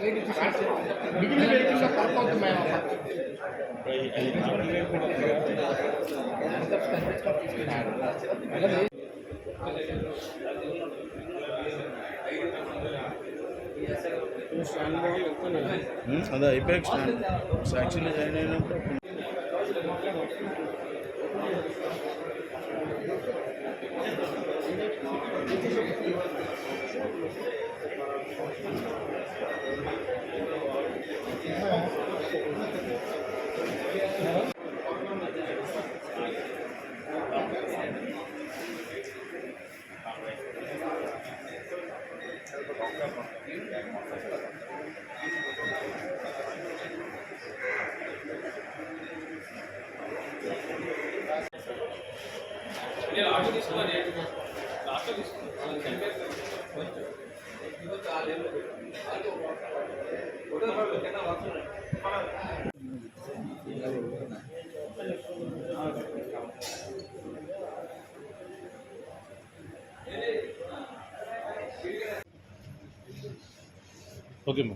మిగిలిన vehicles work అవుతుంది madam అదే అయిపోయాక స్టాండ్ యాక్చువల్లీ జాయిన్ అయినప్పుడు ఆటో తీసుకున్నాను ఆటో తీసుకున్నాను ఓకే మా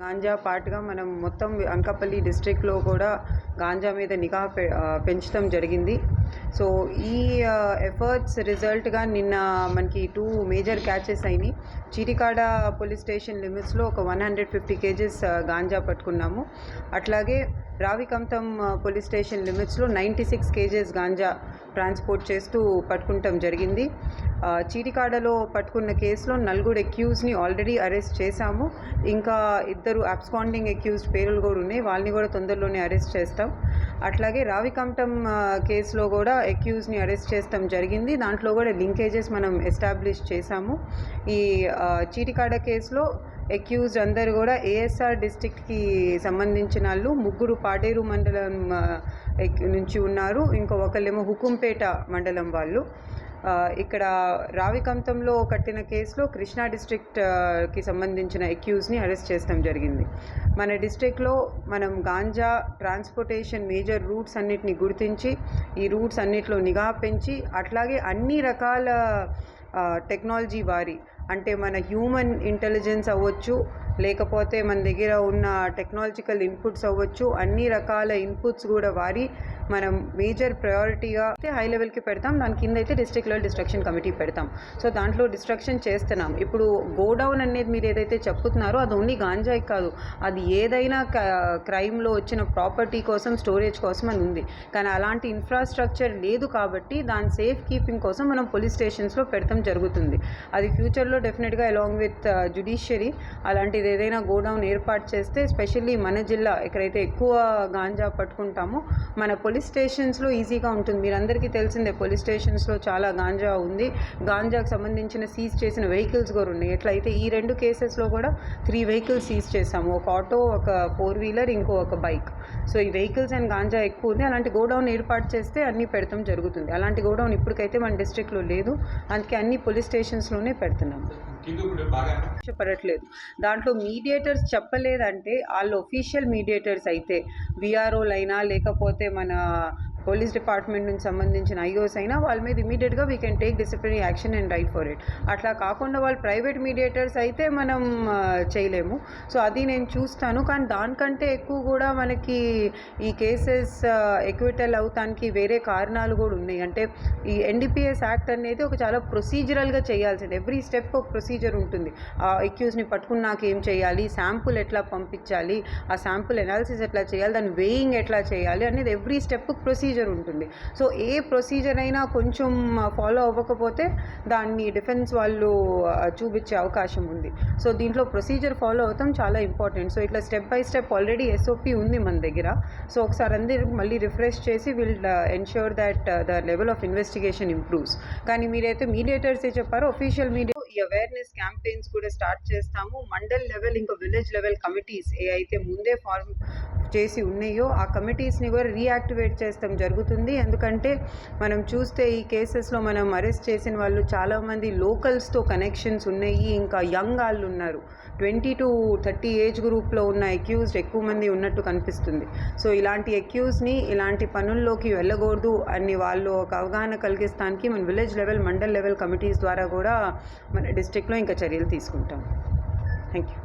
గాంజా పాటుగా మనం మొత్తం అనకాపల్లి డిస్ట్రిక్ట్లో కూడా గాంజా మీద నిఘా పె పెంచడం జరిగింది. సో ఈ ఎఫర్ట్స్ రిజల్ట్గా నిన్న మనకి టూ మేజర్ క్యాచెస్ అయినాయి. చీటికాడ పోలీస్ స్టేషన్ లిమిట్స్లో ఒక one hundred fifty kgs ganja పట్టుకున్నాము. అట్లాగే రావికంతం పోలీస్ స్టేషన్ లిమిట్స్లో ninety six kgs ganja transport చేస్తూ పట్టుకుంటాం జరిగింది. చీటికాడలో పట్టుకున్న కేసులో నలుగురు ఎక్యూజ్ని ఆల్రెడీ అరెస్ట్ చేశాము. ఇంకా ఇద్దరు అబ్స్కాండింగ్ ఎక్యూజ్డ్ పేర్లు కూడా ఉన్నాయి. వాళ్ళని కూడా తొందరలోనే అరెస్ట్ చేస్తాం. అట్లాగే రావికమటం కేసులో కూడా ఎక్యూజ్ని అరెస్ట్ చేస్తాం జరిగింది. దాంట్లో కూడా లింకేజెస్ మనం ఎస్టాబ్లిష్ చేశాము. ఈ చీటికాడ కేసులో అక్యూజ్డ్ అందరు కూడా ఏఎస్ఆర్ డిస్టిక్కి సంబంధించిన వాళ్ళు ముగ్గురు పాడేరు మండలం నుంచి ఉన్నారు. ఇంకో ఒకళ్ళేమో హుకుంపేట మండలం వాళ్ళు. ఇక్కడ రావికంతంలో కట్టిన కేసులో కృష్ణా డిస్ట్రిక్ట్కి సంబంధించిన ఎక్యూజ్ని అరెస్ట్ చేస్తాం జరిగింది. మన డిస్ట్రిక్ట్లో మనం గాంజా ట్రాన్స్పోర్టేషన్ మేజర్ రూట్స్ అన్నిటిని గుర్తించి ఈ రూట్స్ అన్నిట్లో నిఘా పెంచి అట్లాగే అన్ని రకాల టెక్నాలజీ వారి అంటే మన హ్యూమన్ ఇంటెలిజెన్స్ అవ్వచ్చు లేకపోతే మన దగ్గర ఉన్న టెక్నాలజికల్ ఇన్పుట్స్ అవ్వచ్చు అన్ని రకాల ఇన్పుట్స్ కూడా వారి మనం మేజర్ ప్రయారిటీగా అయితే హై లెవెల్కి పెడతాం. దాని కింద అయితే డిస్ట్రిక్ట్ లెవెల్ డిస్ట్రక్షన్ కమిటీ పెడతాం. సో దాంట్లో డిస్ట్రక్షన్ చేస్తున్నాం. ఇప్పుడు గోడౌన్ అనేది మీరు ఏదైతే చెప్తున్నారో అది ఓన్లీ గాంజాయి కాదు. అది ఏదైనా క్రైమ్లో వచ్చిన ప్రాపర్టీ కోసం స్టోరేజ్ కోసం అని ఉంది. కానీ అలాంటి ఇన్ఫ్రాస్ట్రక్చర్ లేదు కాబట్టి దాని సేఫ్ కీపింగ్ కోసం మనం పోలీస్ స్టేషన్స్లో పెడతాం జరుగుతుంది. అది ఫ్యూచర్లో డెఫినెట్గా అలాంగ్ విత్ జుడిషియరీ అలాంటిది ఏదైనా గోడౌన్ ఏర్పాటు చేస్తే స్పెషల్లీ మన జిల్లా ఎక్కడైతే ఎక్కువ గాంజా పట్టుకుంటామో మన పోలీస్ స్టేషన్స్లో ఈజీగా ఉంటుంది. మీరందరికీ తెలిసిందే పోలీస్ స్టేషన్స్లో చాలా గాంజా ఉంది. గాంజాకు సంబంధించిన సీజ్ చేసిన వెహికల్స్ కూడా ఉన్నాయి. ఎట్లయితే ఈ రెండు కేసెస్లో కూడా త్రీ వెహికల్స్ సీజ్ చేసాము ఒక ఆటో ఒక ఫోర్ వీలర్ ఇంకో ఒక బైక్ సో ఈ వెహికల్స్ అండ్ గాంజా ఎక్కువ ఉంది. అలాంటి గోడౌన్ ఏర్పాటు చేస్తే అన్నీ పెడతాం జరుగుతుంది. అలాంటి గోడౌన్ ఇప్పటికైతే మన డిస్ట్రిక్ట్లో లేదు. అందుకే అన్ని పోలీస్ స్టేషన్స్లోనే పెడుతున్నాము. పడట్లేదు. దాంట్లో మీడియేటర్స్ చెప్పలేదంటే వాళ్ళు ఒఫీషియల్ మీడియేటర్స్ అయితే విఆర్ఓలు అయినా లేకపోతే మన పోలీస్ డిపార్ట్మెంట్ నుంచి సంబంధించిన ఐఓస్ అయినా వాళ్ళ మీద ఇమీడియట్గా we can take disciplinary action and right for it అట్లా కాకుండా వాళ్ళు ప్రైవేట్ మీడియేటర్స్ అయితే మనం చేయలేము. సో అది నేను చూస్తాను. కానీ దానికంటే ఎక్కువ కూడా మనకి ఈ కేసెస్ ఎక్విటల్ అవుతానికి వేరే కారణాలు కూడా ఉన్నాయి. అంటే ఈ ఎన్డీపీఎస్ యాక్ట్ అనేది ఒక చాలా ప్రొసీజరల్గా చేయాల్సింది. ఎవ్రీ స్టెప్ ఒక ప్రొసీజర్ ఉంటుంది. ఆ ఎక్యూస్ని పట్టుకున్నాక ఏం చేయాలి? శాంపుల్ ఎట్లా పంపించాలి? ఆ శాంపుల్ ఎనాలిసిస్ ఎట్లా చేయాలి? దాని వేయింగ్ ఎట్లా చేయాలి? అనేది ఎవ్రీ స్టెప్ ప్రొసీజర్ ప్రొసీజర్ ఉంటుంది. సో ఏ ప్రొసీజర్ అయినా కొంచెం ఫాలో అవ్వకపోతే దాన్ని డిఫెన్స్ వాళ్ళు చూపించే అవకాశం ఉంది. సో దీంట్లో ప్రొసీజర్ ఫాలో అవుతాం చాలా ఇంపార్టెంట్ సో ఇట్లా step by step already SOP ఉంది మన దగ్గర. సో ఒకసారి అందరూ మళ్ళీ రిఫ్రెష్ చేసి will ensure that the level of investigation improves కానీ మీరైతే మీడియేటర్సే చెప్పారో ఒఫీషియల్ మీడియా ఈ అవేర్నెస్ క్యాంపెయిన్స్ కూడా స్టార్ట్ చేస్తాము. మండల్ లెవెల్ ఇంకా విలేజ్ లెవెల్ కమిటీస్ ఏ అయితే ముందే ఫార్మ్ చేసి ఉన్నాయో ఆ కమిటీస్ని కూడా రీయాక్టివేట్ చేస్తాం జరుగుతుంది. ఎందుకంటే మనం చూస్తే ఈ కేసెస్లో మనం అరెస్ట్ చేసిన వాళ్ళు చాలామంది లోకల్స్తో కనెక్షన్స్ ఉన్నాయి ఇంకా యంగ్ వాళ్ళు ఉన్నారు. ట్వంటీ టు థర్టీ ఏజ్ గ్రూప్లో ఉన్న అక్యూజ్డ్ ఎక్కువ మంది ఉన్నట్టు కనిపిస్తుంది. సో ఇలాంటి అక్యూజ్ని ఇలాంటి పనుల్లోకి వెళ్ళకూడదు అని వాళ్ళు ఒక అవగాహన కలిగిస్తానికి మన village level mandal level committees ద్వారా కూడా మన డిస్ట్రిక్ట్లో ఇంకా చర్యలు తీసుకుంటాం. Thank you.